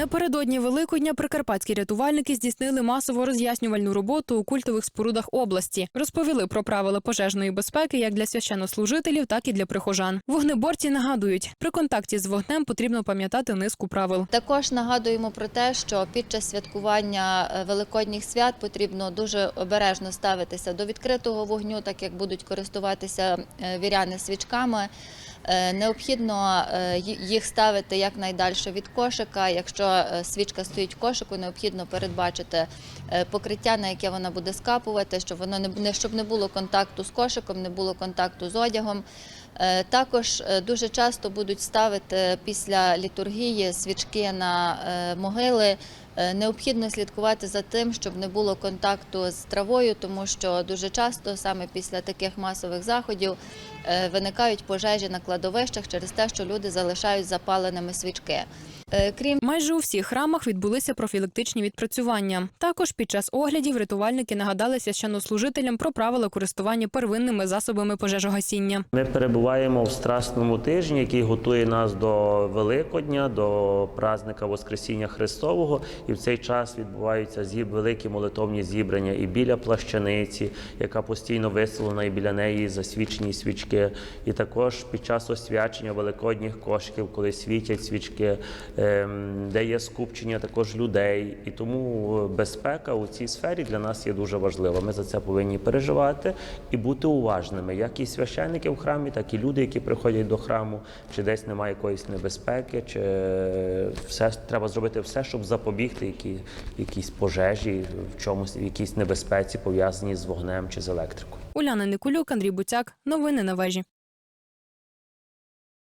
Напередодні Великодня прикарпатські рятувальники здійснили масову роз'яснювальну роботу у культових спорудах області. Розповіли про правила пожежної безпеки як для священнослужителів, так і для прихожан. Вогнеборці нагадують, при контакті з вогнем потрібно пам'ятати низку правил. Також нагадуємо про те, що під час святкування е, великодніх свят потрібно дуже обережно ставитися до відкритого вогню, так як будуть користуватися е, віряни свічками. Е, Необхідно їх ставити якнайдальше від кошика. Якщо е, свічка стоїть в кошику, необхідно передбачити е, покриття, на яке вона буде скапувати, щоб воно не- щоб не було контакту з кошиком, не було контакту з одягом. Е, Також е, дуже часто будуть ставити після літургії свічки на е, могили. Е, Необхідно слідкувати за тим, щоб не було контакту з травою, тому що дуже часто саме після таких масових заходів е, виникають пожежі на кладовищах через те, що люди залишають запаленими свічки. Е, Крім Майже у всіх храмах відбулися профілактичні відпрацювання. Також під час оглядів рятувальники нагадали священнослужителям про правила користування первинними засобами пожежогасіння. Ми перебуваємо в страсному тижні, який готує нас до Великодня, до праздника Воскресіння Христового. І в цей час відбуваються зіб, великі молитовні зібрання і біля плащаниці, яка постійно виселена, і біля неї засвічені свічки. І також під час освячення великодніх кошиків, коли світять свічки, ем, де є скупчення також людей. І тому е, безпека у цій сфері для нас є дуже важлива. Ми за це повинні переживати і бути уважними, як і священники в храмі, так і люди, які приходять до храму, чи десь немає якоїсь небезпеки, чи все треба зробити все, щоб запобігти які, якісь пожежі в чомусь, в якійсь небезпеці пов'язані з вогнем чи з електрикою. Уляна Никулюк, Андрій Буцяк. Новини на вежі.